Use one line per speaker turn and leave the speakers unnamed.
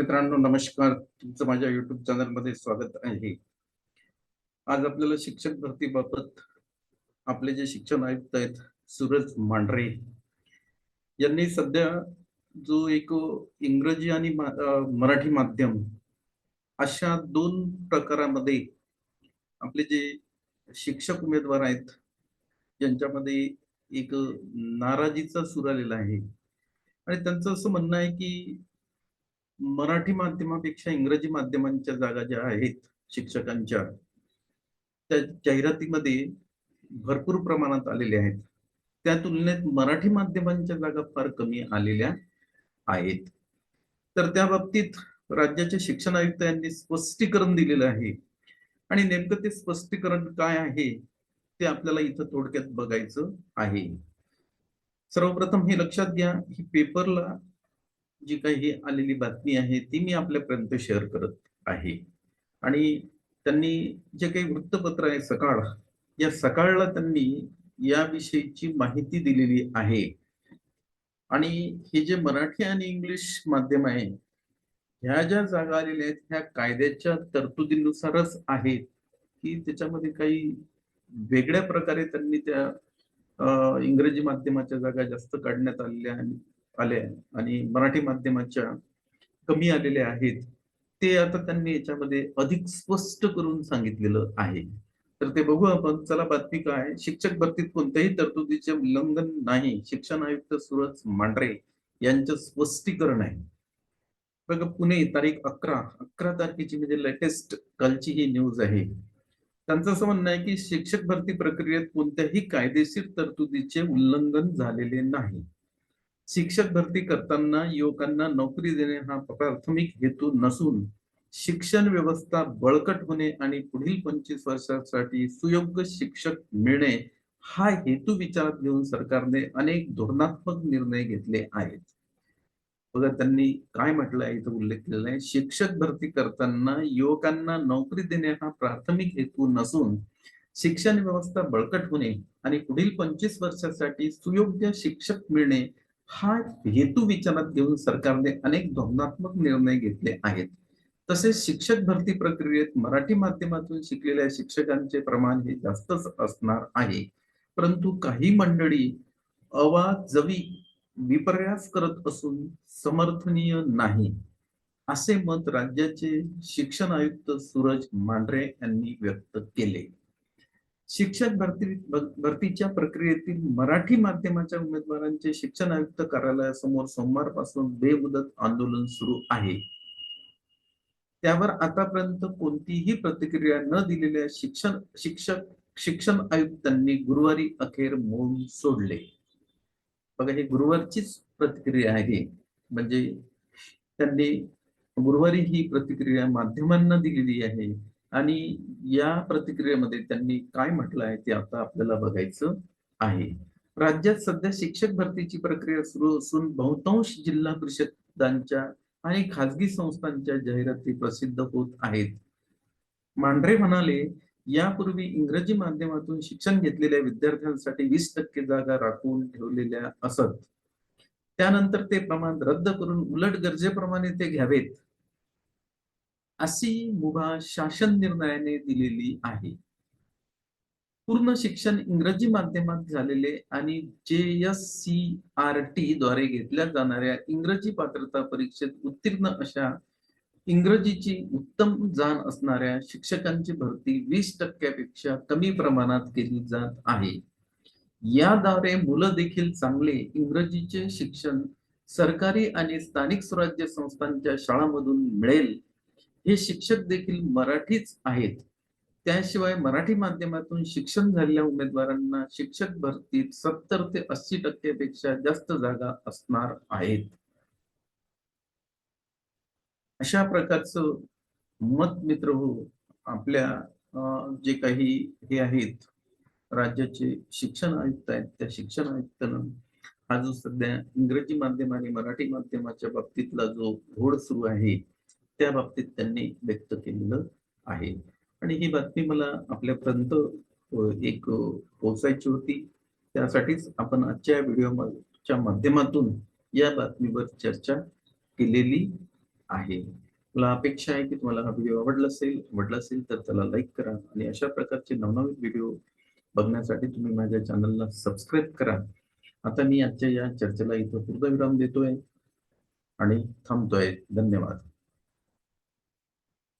मित्रांनो नमस्कार. तुमचं माझ्या युट्यूब चॅनलमध्ये स्वागत आहे. आज आपल्याला शिक्षक भरतीबाबत आपले जे शिक्षण आयुक्त आहेत सूरज मांढरे यांनी सध्या जो एक इंग्रजी आणि मराठी माध्यम अशा दोन प्रकारामध्ये आपले जे शिक्षक उमेदवार आहेत यांच्यामध्ये एक नाराजीचा सूर आलेला आहे. आणि त्यांचं असं म्हणणं आहे की मराठी माध्यमापेक्षा इंग्रजी माध्यमांच्या जागा ज्या आहेत शिक्षकांच्या त्या जाहिरातीमध्ये भरपूर प्रमाणात आलेल्या आहेत. त्या तुलनेत मराठी माध्यमांच्या जागा फार कमी आलेल्या आहेत. तर त्या बाबतीत राज्याचे शिक्षण आयुक्त यांनी स्पष्टीकरण दिलेलं आहे. आणि नेमकं ते स्पष्टीकरण काय आहे ते आपल्याला इथं थोडक्यात बघायचं आहे. सर्वप्रथम हे लक्षात घ्या ही पेपरला जी काही आलेली बातमी आहे ती मी आपल्यापर्यंत शेअर करत आहे. आणि त्यांनी जे काही वृत्तपत्र आहे सकाळ या सकाळला त्यांनी याविषयीची माहिती दिलेली आहे. आणि हे जे मराठी आणि इंग्लिश माध्यम आहे ह्या ज्या जागा आलेल्या आहेत ह्या कायद्याच्या तरतुदीनुसारच आहेत की त्याच्यामध्ये काही वेगळ्या प्रकारे त्यांनी त्या इंग्रजी माध्यमाच्या जागा जास्त काढण्यात आलेल्या आणि आल्या आणि मराठी माध्यमाच्या कमी आलेल्या आहेत ते आता त्यांनी याच्यामध्ये अधिक स्पष्ट करून सांगितलेलं आहे. तर ते बघू आपण. चला बातमी काय? शिक्षक भरतीत कोणत्याही तरतुदीचे उल्लंघन नाही. शिक्षण आयुक्त सूरज मांढरे यांचं स्पष्टीकरण आहे. बघा पुणे तारीख अकरा. अकरा तारखेची म्हणजे लेटेस्ट कालची ही न्यूज आहे. त्यांचं असं म्हणणं आहे की शिक्षक भरती प्रक्रियेत कोणत्याही कायदेशीर तरतुदीचे उल्लंघन झालेले नाही. शिक्षक भरती करताना युवकांना नोकरी देणे हा प्राथमिक हेतू नसून शिक्षण व्यवस्था बळकट होणे आणि पुढील पंचवीस वर्षासाठी सुयोग्य शिक्षक मिळणे हा हेतू विचारात घेऊन सरकारने अनेक धोरणात्मक निर्णय घेतले आहेत. बघा त्यांनी काय म्हटलं आहे इथं उल्लेख केलेला आहे. शिक्षक भरती करताना युवकांना नोकरी देणे हा प्राथमिक हेतू नसून शिक्षण व्यवस्था बळकट होणे आणि पुढील पंचवीस वर्षासाठी सुयोग्य शिक्षक मिळणे हा हेतू विचारात घेऊन सरकारने अनेक धोरणात्मक निर्णय घेतले आहेत. तसेच शिक्षक भरती प्रक्रियेत मराठी माध्यमातून शिकलेल्या शिक्षकांचे प्रमाण हे जास्तच असणार आहे. परंतु काही मंडळी अवाजवी विपर्यास करत असून समर्थनीय नाही. असे मत राज्याचे शिक्षण आयुक्त सूरज मांढरे यांनी व्यक्त केले. शिक्षक भरती भरतीच्या प्रक्रियेतील मराठी माध्यमाच्या उमेदवारांचे शिक्षण आयुक्त कार्यालयासमोर सोमवारपासून बेमुदत आंदोलन सुरू आहे. त्यावर आतापर्यंत कोणतीही प्रतिक्रिया न दिलेल्या शिक्षण शिक्षक शिक्षण आयुक्तांनी गुरुवारी अखेर मौन सोडले. बघा हे गुरुवारचीच प्रतिक्रिया आहे. म्हणजे त्यांनी गुरुवारी ही प्रतिक्रिया माध्यमांना दिलेली आहे. आणि या प्रतिक्रियेमध्ये त्यांनी काय म्हटलं आहे ते आता आपल्याला बघायचं आहे. राज्यात सध्या शिक्षक भरतीची प्रक्रिया सुरू असून बहुतांश जिल्हा परिषदांच्या आणि खाजगी संस्थांच्या जाहिराती प्रसिद्ध होत आहेत. मांढरे म्हणाले यापूर्वी इंग्रजी माध्यमातून शिक्षण घेतलेल्या विद्यार्थ्यांसाठी वीस टक्के जागा राखून ठेवलेल्या असत. त्यानंतर ते प्रमाण रद्द करून उलट गरजेप्रमाणे ते घ्यावेत. अशी मुभा शासन निर्णयाने दिलेली आहे. पूर्ण शिक्षण इंग्रजी माध्यमात झालेले आणि जे एस सी आर टी द्वारे घेतल्या जाणाऱ्या इंग्रजी पात्रता परीक्षेत उत्तीर्ण अशा इंग्रजीची उत्तम जाण असणाऱ्या शिक्षकांची भरती वीस टक्क्यापेक्षा कमी प्रमाणात केली जात आहे. याद्वारे मुलं देखील चांगले इंग्रजीचे शिक्षण सरकारी आणि स्थानिक स्वराज्य संस्थांच्या शाळांमधून मिळेल हे शिक्षक देखील मराठीच आहेत. त्याशिवाय मराठी माध्यमातून शिक्षण झालेल्या उमेदवारांना शिक्षक भरतीत सत्तर ते अस्सी टक्क्यापेक्षा जास्त जागा असणार आहेत. अशा प्रकारचं मत मित्र हो आपल्या अं, जे काही हे आहेत राज्याचे शिक्षण आयुक्त आहेत त्या शिक्षण आयुक्तानं हा जो सध्या इंग्रजी माध्यम आणि मराठी माध्यमाच्या बाबतीतला जो घोड सुरू आहे त्या बाबतीत त्यांनी व्यक्त केलेलं आहे. आणि ही बातमी मला आपल्यापर्यंत एक पोचायची पोहोचायची होती. त्यासाठीच आपण आजच्या व्हिडिओच्या माध्यमातून या बातमीवर चर्चा केलेली आहे. मला अपेक्षा आहे की तुम्हाला हा व्हिडिओ आवडला असेल आवडला असेल तर त्याला लाईक करा आणि अशा प्रकारचे नवनवीन व्हिडिओ बघण्यासाठी तुम्ही माझ्या चॅनलला सबस्क्राईब करा. आता मी आजच्या या चर्चेला इथं पूर्णविराम देतोय आणि थांबतोय. धन्यवाद.